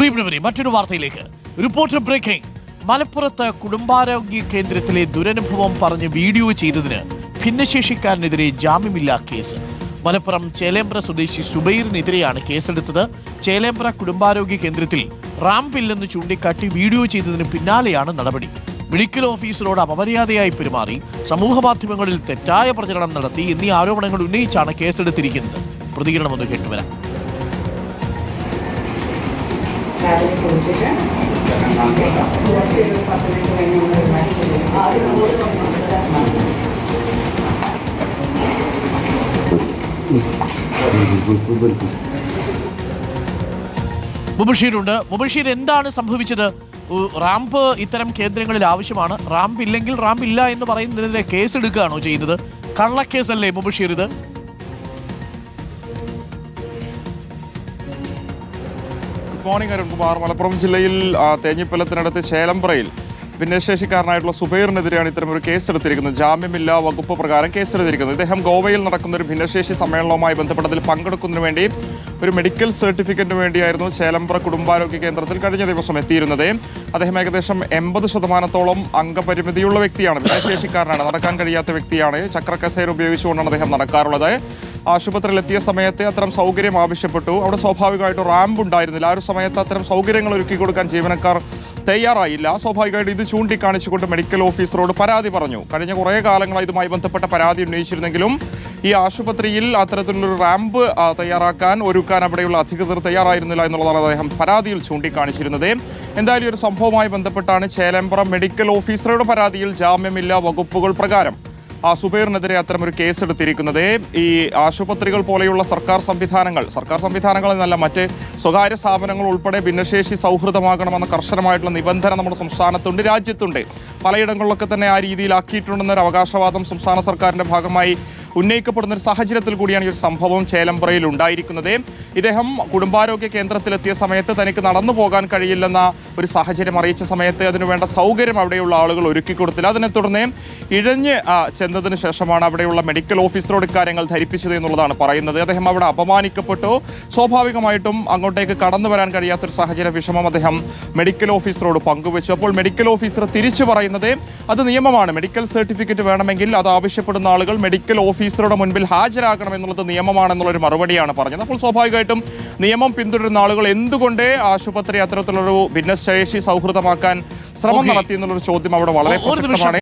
പ്രിയപ്പെട്ടവരെ മറ്റൊരു വാർത്തയിലേക്ക്. Report breaking. മലപ്പുറത്ത് കുടുംബാരോഗ്യ കേന്ദ്രത്തിലെ ദുരനുഭവം പറഞ്ഞ് വീഡിയോ ചെയ്തതിന് ഭിന്നശേഷിക്കാരനെതിരെ ജാമ്യമില്ലാ കേസ്. മലപ്പുറം ചേലേമ്പ്ര സ്വദേശി സുബൈറിനെതിരെയാണ് കേസെടുത്തത്. ചേലേമ്പ്ര കുടുംബാരോഗ്യ കേന്ദ്രത്തിൽ റാമ്പില്ലെന്ന് ചൂണ്ടിക്കാട്ടി വീഡിയോ ചെയ്തതിന് പിന്നാലെയാണ് നടപടി. മെഡിക്കൽ ഓഫീസറോട് അപമര്യാദയായി പെരുമാറി സമൂഹ മാധ്യമങ്ങളിൽ തെറ്റായ പ്രചരണം നടത്തി എന്നീ ആരോപണങ്ങൾ ഉന്നയിച്ചാണ് കേസെടുത്തിരിക്കുന്നത്. പ്രതികരണമൊന്ന് കേട്ടുവരാം. മുബഷീറുണ്ട് മുബഷീർ എന്താണ് സംഭവിച്ചത്? റാമ്പ് ഇത്തരം കേന്ദ്രങ്ങളിൽ ആവശ്യമാണ്. റാമ്പ് ഇല്ലെങ്കിൽ റാമ്പ് ഇല്ല എന്ന് പറയുന്നതിനെതിരെ കേസ് എടുക്കുകയാണോ ചെയ്യുന്നത്? കള്ളക്കേസല്ലേ മുബഷീർ ഇത് ഗുഡ് മോർണിംഗ് അരുൺകുമാർ മലപ്പുറം ജില്ലയിൽ തേഞ്ഞിപ്പലത്തിനടുത്ത് ചേലമ്പ്രയിൽ ഭിന്നശേഷിക്കാരനായിട്ടുള്ള സുബൈറിനെതിരെയാണ് ഇത്തരം ഇത്തരമൊരു കേസെടുത്തിരിക്കുന്നത്. ജാമ്യമില്ലാ വകുപ്പ് പ്രകാരം കേസെടുത്തിരിക്കുന്നത്. ഇദ്ദേഹം ഗോവയിൽ നടക്കുന്ന ഒരു ഭിന്നശേഷി സമ്മേളനവുമായി ബന്ധപ്പെട്ടതിൽ പങ്കെടുക്കുന്നതിന് വേണ്ടി ഒരു മെഡിക്കൽ സർട്ടിഫിക്കറ്റിന് വേണ്ടിയായിരുന്നു ചേലമ്പ്ര കുടുംബാരോഗ്യ കേന്ദ്രത്തിൽ കഴിഞ്ഞ ദിവസം എത്തിയിരുന്നത്. അദ്ദേഹം ഏകദേശം എൺപത് ശതമാനത്തോളം അംഗപരിമിതിയുള്ള വ്യക്തിയാണ്. ഭിന്നശേഷിക്കാരനാണ്. നടക്കാൻ കഴിയാത്ത വ്യക്തിയാണ്. ചക്രക്കസേര ഉപയോഗിച്ചുകൊണ്ടാണ് അദ്ദേഹം നടക്കാറുള്ളത്. ആശുപത്രിയിൽ എത്തിയ സമയത്ത് അത്തരം സൗകര്യം ആവശ്യപ്പെട്ടു. അവിടെ സ്വാഭാവികമായിട്ടും റാമ്പ് ഉണ്ടായിരുന്നില്ല. ആ ഒരു സമയത്ത് അത്തരം സൗകര്യങ്ങൾ ഒരുക്കി കൊടുക്കാൻ ജീവനക്കാർ തയ്യാറായില്ല. സ്വാഭാവികമായിട്ട് ഇത് ചൂണ്ടിക്കാണിച്ചുകൊണ്ട് മെഡിക്കൽ ഓഫീസറോട് പരാതി പറഞ്ഞു. കഴിഞ്ഞ കുറേ കാലങ്ങളായി ഇതുമായി ബന്ധപ്പെട്ട പരാതി ഉന്നയിച്ചിരുന്നെങ്കിലും ഈ ആശുപത്രിയിൽ അത്തരത്തിലുള്ളൊരു റാമ്പ് തയ്യാറാക്കാൻ ഒരുക്കാൻ അവിടെയുള്ള അധികൃതർ തയ്യാറായിരുന്നില്ല എന്നുള്ളതാണ് അദ്ദേഹം പരാതിയിൽ ചൂണ്ടിക്കാണിച്ചിരുന്നത്. എന്തായാലും ഒരു സംഭവവുമായി ബന്ധപ്പെട്ടാണ് ചേലമ്പ്ര മെഡിക്കൽ ഓഫീസറുടെ പരാതിയിൽ ജാമ്യമില്ല വകുപ്പുകൾ പ്രകാരം ആ സുബൈറിനെതിരെ അത്തരമൊരു കേസെടുത്തിരിക്കുന്നത്. ഈ ആശുപത്രികൾ പോലെയുള്ള സർക്കാർ സംവിധാനങ്ങൾ സർക്കാർ സംവിധാനങ്ങൾ എന്നല്ല മറ്റ് സ്വകാര്യ സ്ഥാപനങ്ങൾ ഉൾപ്പെടെ ഭിന്നശേഷി സൗഹൃദമാകണമെന്ന കർശനമായിട്ടുള്ള നിബന്ധന നമ്മുടെ സംസ്ഥാനത്തുണ്ട് രാജ്യത്തുണ്ട്. പലയിടങ്ങളിലൊക്കെ തന്നെ ആ രീതിയിലാക്കിയിട്ടുണ്ടെന്നൊരു അവകാശവാദം സംസ്ഥാന സർക്കാരിന്റെ ഭാഗമായി ഉന്നയിക്കപ്പെടുന്ന ഒരു സാഹചര്യത്തിൽ കൂടിയാണ് ഈ ഒരു സംഭവം ചേലമ്പ്രയിൽ ഉണ്ടായിരിക്കുന്നത്. ഇദ്ദേഹം കുടുംബാരോഗ്യ കേന്ദ്രത്തിലെത്തിയ സമയത്ത് തനിക്ക് നടന്നു പോകാൻ കഴിയില്ലെന്ന ഒരു സാഹചര്യം അറിയിച്ച സമയത്ത് അതിനുവേണ്ട സൗകര്യം അവിടെയുള്ള ആളുകൾ ഒരുക്കി കൊടുത്തില്ല. അതിനെ തുടർന്ന് ഇഴഞ്ഞ് ചെന്നതിന് ശേഷമാണ് അവിടെയുള്ള മെഡിക്കൽ ഓഫീസറോട് ഇക്കാര്യങ്ങൾ ധരിപ്പിച്ചത് എന്നുള്ളതാണ് പറയുന്നത്. അദ്ദേഹം അവിടെ അപമാനിക്കപ്പെട്ടു. സ്വാഭാവികമായിട്ടും അങ്ങോട്ടേക്ക് കടന്നു വരാൻ കഴിയാത്തൊരു സാഹചര്യ വിഷമം അദ്ദേഹം മെഡിക്കൽ ഓഫീസറോട് പങ്കുവച്ചു. അപ്പോൾ മെഡിക്കൽ ഓഫീസർ തിരിച്ചു പറയുന്നത് അത് നിയമമാണ്. മെഡിക്കൽ സർട്ടിഫിക്കറ്റ് വേണമെങ്കിൽ അത് ആവശ്യപ്പെടുന്ന ആളുകൾ മെഡിക്കൽ ഓഫീസറുടെ മുൻപിൽ ഹാജരാക്കണം എന്നുള്ളത് നിയമമാണെന്നുള്ളൊരു മറുപടിയാണ് പറഞ്ഞത്. അപ്പോൾ സ്വാഭാവികമായിട്ടും നിയമം പിന്തുടരുന്ന ആളുകൾ എന്തുകൊണ്ട് ആശുപത്രി അത്തരത്തിലൊരു ഭിന്നശേഷി സൗഹൃദമാക്കാൻ ശ്രമം. നടത്തി എന്നുള്ളൊരു ചോദ്യം അവിടെ വളരെ പ്രശ്നമാണ് പ്രസക്തമാണ്.